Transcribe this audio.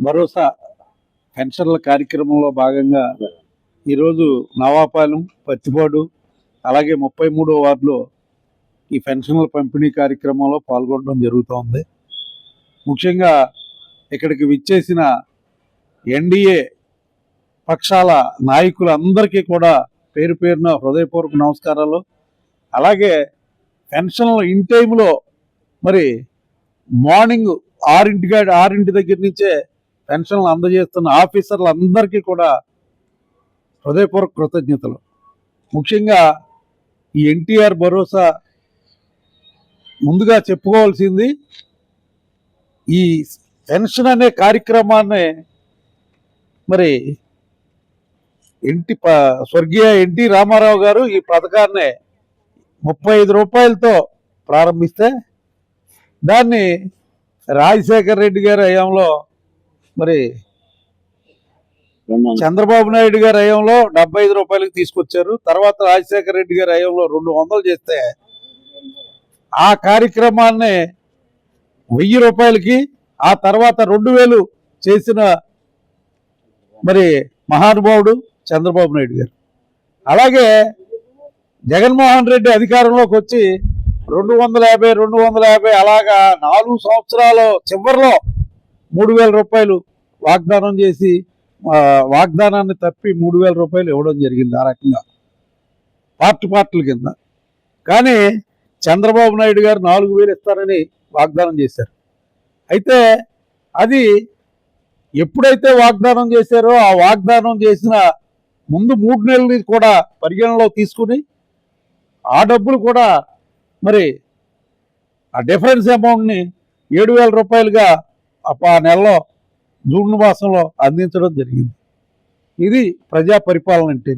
భరోసా పెన్షన్ల కార్యక్రమంలో భాగంగా ఈరోజు నవాపాలెం పత్తిపాడు అలాగే ముప్పై మూడో వార్డులో ఈ పెన్షన్ల పంపిణీ కార్యక్రమంలో పాల్గొనడం జరుగుతోంది. ముఖ్యంగా ఇక్కడికి విచ్చేసిన ఎన్డీఏ పక్షాల నాయకులందరికీ కూడా పేరు పేరున హృదయపూర్వక నమస్కారాలు. అలాగే పెన్షన్లు ఇన్ టైంలో మరి మార్నింగ్ ఆరింటి ఆరింటి దగ్గర నుంచే పెన్షన్లు అందజేస్తున్న ఆఫీసర్లు అందరికీ కూడా హృదయపూర్వక కృతజ్ఞతలు. ముఖ్యంగా ఈ ఎన్టీఆర్ భరోసా ముందుగా చెప్పుకోవాల్సింది ఈ పెన్షన్ అనే కార్యక్రమాన్ని మరి ఎన్టీ ప- స్వర్గీయ ఎన్టీ రామారావు గారు ఈ పథకాన్ని ముప్పై ఐదు రూపాయలతో ప్రారంభిస్తే దాన్ని రాజశేఖర్ రెడ్డి గారి హయాంలో మరి చంద్రబాబు నాయుడు గారి హయాంలో డెబ్బై ఐదు రూపాయలకు తీసుకొచ్చారు. తర్వాత రాజశేఖర రెడ్డి గారి హయాంలో రెండు వందలు చేస్తే ఆ కార్యక్రమాన్ని వెయ్యి రూపాయలకి ఆ తర్వాత రెండు వేలు చేసిన మరి మహానుభావుడు చంద్రబాబు నాయుడు గారు. అలాగే జగన్మోహన్ రెడ్డి అధికారంలోకి వచ్చి రెండు వందల యాభై రెండు వందల యాభై అలాగా నాలుగు సంవత్సరాల చివరిలో మూడు వేల రూపాయలు వాగ్దానం చేసి వాగ్దానాన్ని తప్పి మూడు వేల రూపాయలు ఇవ్వడం జరిగింది ఆ రకంగా. పార్టీ పార్టీల కింద. కానీ చంద్రబాబు నాయుడు గారు నాలుగు వేలు ఇస్తారని వాగ్దానం చేశారు. అయితే అది ఎప్పుడైతే వాగ్దానం చేశారో ఆ వాగ్దానం చేసిన ముందు మూడు నెలలు కూడా పరిగణలో తీసుకుని ఆ డబ్బులు కూడా మరి ఆ డిఫరెన్స్ అమౌంట్ని ఏడు వేల రూపాయలుగా ఆ నెలలో జూన్ మాసంలో అందించడం జరిగింది. ఇది ప్రజా పరిపాలన అంటే